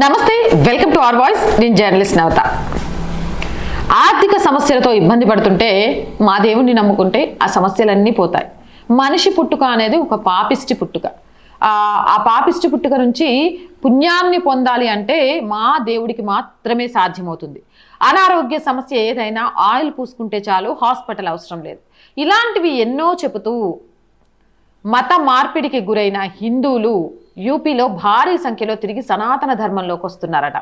నమస్తే welcome to our voice. నేను journalist నవత. ఆర్థిక సమస్యలతో ఇబ్బంది పడుతుంటే మా దేవుణ్ణి నమ్ముకుంటే ఆ సమస్యలన్నీ పోతాయి. మనిషి పుట్టుక అనేది ఒక పాపిష్టి పుట్టుక. ఆ ఆ పాపిష్టి పుట్టుక నుంచి పుణ్యాన్ని పొందాలి అంటే మా దేవుడికి మాత్రమే సాధ్యమవుతుంది. అనారోగ్య సమస్య ఏదైనా ఆయిల్ పూసుకుంటే చాలు హాస్పిటల్ అవసరం లేదు. ఇలాంటివి ఎన్నో చెబుతూ మత మార్పిడికి గురైన హిందువులు యూపీలో భారీ సంఖ్యలో తిరిగి సనాతన ధర్మంలోకి వస్తున్నారట.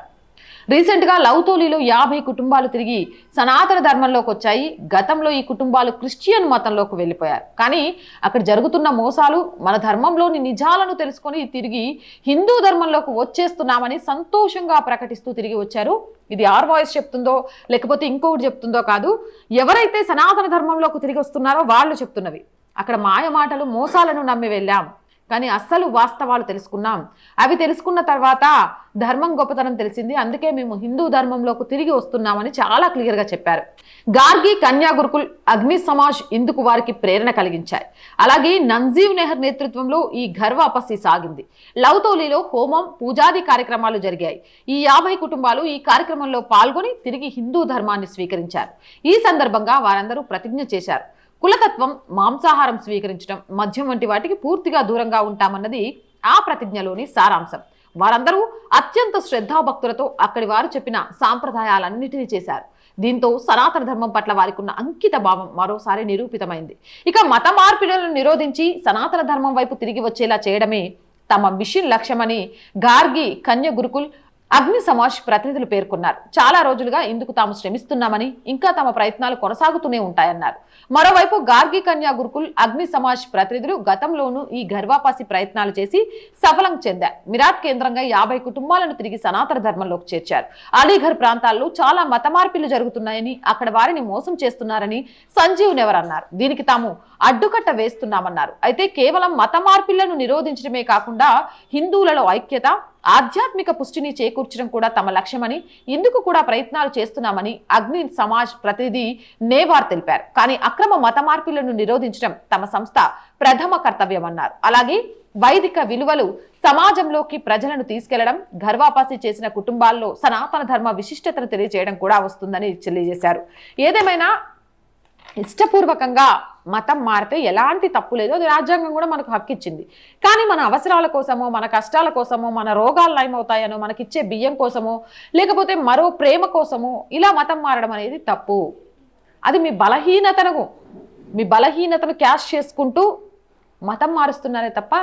రీసెంట్గా లౌతోలిలో యాభై కుటుంబాలు తిరిగి సనాతన ధర్మంలోకి వచ్చాయి. గతంలో ఈ కుటుంబాలు క్రిస్టియన్ మతంలోకి వెళ్ళిపోయారు. కానీ అక్కడ జరుగుతున్న మోసాలు మన ధర్మంలోని నిజాలను తెలుసుకొని తిరిగి హిందూ ధర్మంలోకి వచ్చేస్తున్నామని సంతోషంగా ప్రకటిస్తూ తిరిగి వచ్చారు. ఇది ఆర్ వాయిస్ చెప్తుందో లేకపోతే ఇంకొకటి చెప్తుందో కాదు. ఎవరైతే సనాతన ధర్మంలోకి తిరిగి వస్తున్నారో వాళ్ళు చెప్తున్నవి. అక్కడ మాయ మాటలు మోసాలను నమ్మి వెళ్ళాం. కానీ అస్సలు వాస్తవాలు తెలుసుకున్నాం. అవి తెలుసుకున్న తర్వాత ధర్మం గొప్పతనం తెలిసింది. అందుకే మేము హిందూ ధర్మంలోకి తిరిగి వస్తున్నామని చాలా క్లియర్గా చెప్పారు. గార్గి కన్యా గురుకుల్ అగ్ని సమాజ్ ఇందుకు వారికి ప్రేరణ కలిగించాయి. అలాగే నంజీవ్ నెహర్ నేతృత్వంలో ఈ గర్వాపస్సి సాగింది. లౌతోలిలో హోమం పూజాది కార్యక్రమాలు జరిగాయి. ఈ యాభై కుటుంబాలు ఈ కార్యక్రమంలో పాల్గొని తిరిగి హిందూ ధర్మాన్ని స్వీకరించారు. ఈ సందర్భంగా వారందరూ ప్రతిజ్ఞ చేశారు. కులతత్వం మాంసాహారం స్వీకరించడం మద్యం వంటి వాటికి పూర్తిగా దూరంగా ఉంటామన్నది ఆ ప్రతిజ్ఞలోని సారాంశం. వారందరూ అత్యంత శ్రద్ధాభక్తులతో అక్కడి వారు చెప్పిన సాంప్రదాయాలన్నిటినీ చేశారు. దీంతో సనాతన ధర్మం పట్ల వారికి ఉన్న అంకిత భావం మరోసారి నిరూపితమైంది. ఇక మత మార్పిడులను నిరోధించి సనాతన ధర్మం వైపు తిరిగి వచ్చేలా చేయడమే తమ మిషన్ లక్ష్యమని గార్గి కన్య గురుకుల్ అగ్ని సమాజ్ ప్రతినిధులు పేర్కొన్నారు. చాలా రోజులుగా ఇందుకు తాము శ్రమిస్తున్నామని ఇంకా తమ ప్రయత్నాలు కొనసాగుతూనే ఉంటాయన్నారు. మరోవైపు గార్గి కన్యా గురుకుల్ అగ్ని సమాజ్ ప్రతినిధులు గతంలోనూ ఈ గర్వాపాసి ప్రయత్నాలు చేసి సఫలం చెందారు. మిరాట్ కేంద్రంగా యాభై కుటుంబాలను తిరిగి సనాతన ధర్మంలోకి చేర్చారు. అలీఘర్ ప్రాంతాల్లో చాలా మత మార్పిళ్ళు జరుగుతున్నాయని అక్కడ వారిని మోసం చేస్తున్నారని సంజీవ్ నెవర్ అన్నారు. దీనికి తాము అడ్డుకట్ట వేస్తున్నామన్నారు. అయితే కేవలం మత మార్పిళ్ళను నిరోధించడమే కాకుండా హిందువులలో ఐక్యత ఆధ్యాత్మిక పుష్టిని చేకూర్చడం కూడా తమ లక్ష్యమని ఇందుకు కూడా ప్రయత్నాలు చేస్తున్నామని అగ్ని సమాజ్ ప్రతినిధి నేవార్ తెలిపారు. కానీ అక్రమ మత మార్పులను నిరోధించడం తమ సంస్థ ప్రథమ కర్తవ్యమన్నారు. అలాగే వైదిక విలువలు సమాజంలోకి ప్రజలను తీసుకెళ్ళడం గర్వాపాసి చేసిన కుటుంబాల్లో సనాతన ధర్మ విశిష్టతను తెలియజేయడం కూడా వస్తుందని తెలియజేశారు. ఏదేమైనా ఇష్టపూర్వకంగా మతం మారితే ఎలాంటి తప్పు లేదు. అది రాజ్యాంగం కూడా మనకు హక్కు ఇచ్చింది కానీ మన అవసరాల కోసమో మన కష్టాల కోసమో మన రోగాలు నయమవుతాయనో మనకిచ్చే బియ్యం కోసమో లేకపోతే మరో ప్రేమ కోసమో ఇలా మతం మారడం అనేది తప్పు. అది మీ బలహీనతను మీ బలహీనతను క్యాష్ చేసుకుంటూ మతం మారుస్తున్నారే తప్ప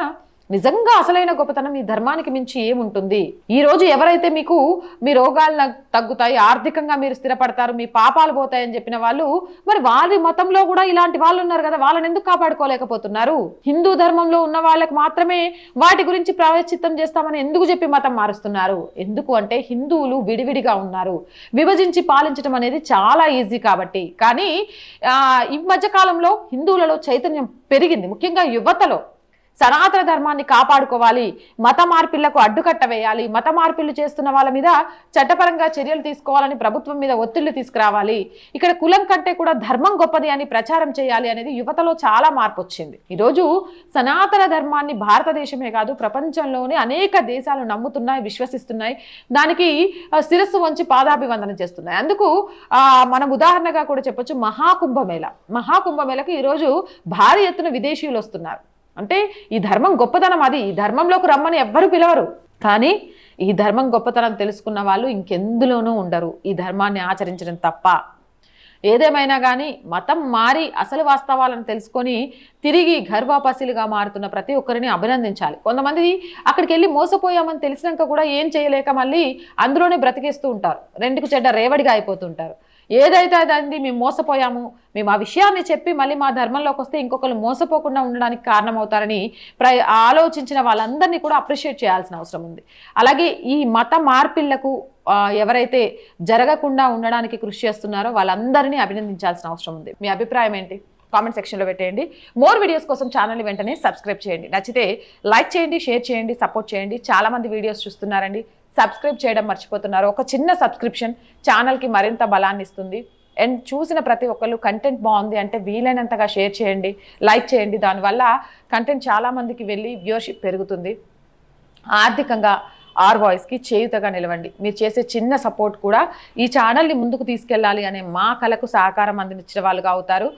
నిజంగా అసలైన గొప్పతనం ఈ ధర్మానికి మించి ఏముంటుంది? ఈ రోజు ఎవరైతే మీకు మీ రోగాలు నగ్- తగ్గుతాయి ఆర్థికంగా మీరు స్థిరపడతారు మీ పాపాలు పోతాయని చెప్పిన వాళ్ళు మరి వారి మతంలో కూడా ఇలాంటి వాళ్ళు ఉన్నారు కదా వాళ్ళని ఎందుకు కాపాడుకోలేకపోతున్నారు? హిందూ ధర్మంలో ఉన్న వాళ్ళకి మాత్రమే వాటి గురించి ప్రాయశ్చిత్తం చేస్తామని ఎందుకు చెప్పి మతం మారుస్తున్నారు? ఎందుకు అంటే హిందువులు విడివిడిగా ఉన్నారు. విభజించి పాలించడం అనేది చాలా ఈజీ కాబట్టి. కానీ ఈ మధ్య కాలంలో హిందువులలో చైతన్యం పెరిగింది. ముఖ్యంగా యువతలో. సనాతన ధర్మాన్ని కాపాడుకోవాలి మత మార్పిళ్ళకు అడ్డుకట్ట వేయాలి మత మార్పిళ్ళు చేస్తున్న వాళ్ళ మీద చట్టపరంగా చర్యలు తీసుకోవాలని ప్రభుత్వం మీద ఒత్తిళ్ళు తీసుకురావాలి. ఇక్కడ కులం కంటే కూడా ధర్మం గొప్పది అని ప్రచారం చేయాలి అనేది యువతలో చాలా మార్పు వచ్చింది ఈరోజు సనాతన ధర్మాన్ని భారతదేశమే కాదు ప్రపంచంలోని అనేక దేశాలు నమ్ముతున్నాయి విశ్వసిస్తున్నాయి. దానికి శిరస్సు వంచి పాదాభివందనం చేస్తున్నాయి. అందుకు మనం ఉదాహరణగా కూడా చెప్పొచ్చు మహాకుంభమేళ మహాకుంభమేళకు ఈరోజు భారీ ఎత్తున విదేశీయులు వస్తున్నారు. అంటే ఈ ధర్మం గొప్పతనం అది. ఈ ధర్మంలోకి రమ్మని ఎవ్వరు పిలవరు. కానీ ఈ ధర్మం గొప్పతనం తెలుసుకున్న వాళ్ళు ఇంకెందులోనూ ఉండరు. ఈ ధర్మాన్ని ఆచరించడం తప్ప. ఏదేమైనా కానీ మతం మారి అసలు వాస్తవాలను తెలుసుకొని తిరిగి గర్వాపసిలుగా మారుతున్న ప్రతి ఒక్కరిని అభినందించాలి. కొంతమంది అక్కడికి వెళ్ళి మోసపోయామని తెలిసినాక కూడా ఏం చేయలేక మళ్ళీ అందులోనే బ్రతికేస్తూ ఉంటారు. రెండుకు చెడ్డ రేవడిగా అయిపోతుంటారు ఏదైతే అదండి మేము మోసపోయాము మేము ఆ విషయాన్ని చెప్పి మళ్ళీ మా ధర్మంలోకి వస్తే ఇంకొకరు మోసపోకుండా ఉండడానికి కారణమవుతారని ప్ర ఆలోచించిన వాళ్ళందరినీ కూడా అప్రిషియేట్ చేయాల్సిన అవసరం ఉంది. అలాగే ఈ మత మార్పిళ్ళకు ఎవరైతే జరగకుండా ఉండడానికి కృషి చేస్తున్నారో వాళ్ళందరినీ అభినందించాల్సిన అవసరం ఉంది. మీ అభిప్రాయం ఏంటి? కామెంట్ సెక్షన్లో పెట్టేయండి. మోర్ వీడియోస్ కోసం ఛానల్ వెంటనే సబ్స్క్రైబ్ చేయండి. నచ్చితే లైక్ చేయండి షేర్ చేయండి సపోర్ట్ చేయండి. చాలామంది వీడియోస్ చూస్తున్నారండి. సబ్స్క్రైబ్ చేయడం మర్చిపోతున్నారు. ఒక చిన్న సబ్స్క్రిప్షన్ ఛానల్కి మరింత బలాన్ని ఇస్తుంది. అండ్ చూసిన ప్రతి ఒక్కళ్ళు కంటెంట్ బాగుంది అంటే వీలైనంతగా షేర్ చేయండి లైక్ చేయండి. దానివల్ల కంటెంట్ చాలామందికి వెళ్ళి వ్యూవర్షిప్ పెరుగుతుంది. ఆర్థికంగా ఆర్ వాయిస్కి చేయుతగా నిలవండి. మీరు చేసే చిన్న సపోర్ట్ కూడా ఈ ఛానల్ని ముందుకు తీసుకెళ్ళాలి అనే మా కళకు సహకారం అందించిన వాళ్ళుగా అవుతారు.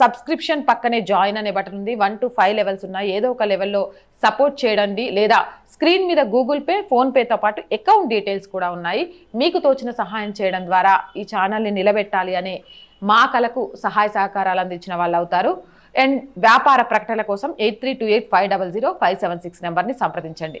సబ్స్క్రిప్షన్ పక్కనే జాయిన్ అనే బటన్ ఉంది. వన్ టు ఫైవ్ లెవెల్స్ ఉన్నాయి. ఏదో ఒక లెవెల్లో సపోర్ట్ చేయండి. లేదా స్క్రీన్ మీద గూగుల్ పే ఫోన్పేతో పాటు అకౌంట్ డీటెయిల్స్ కూడా ఉన్నాయి. మీకు తోచిన సహాయం చేయడం ద్వారా ఈ ఛానల్ని నిలబెట్టాలి అనే మా కళకు సహాయ సహకారాలు అందించిన వాళ్ళు అవుతారు. అండ్ వ్యాపార ప్రకటనల కోసం eight three two eight five double zero five seven six నెంబర్ని సంప్రదించండి.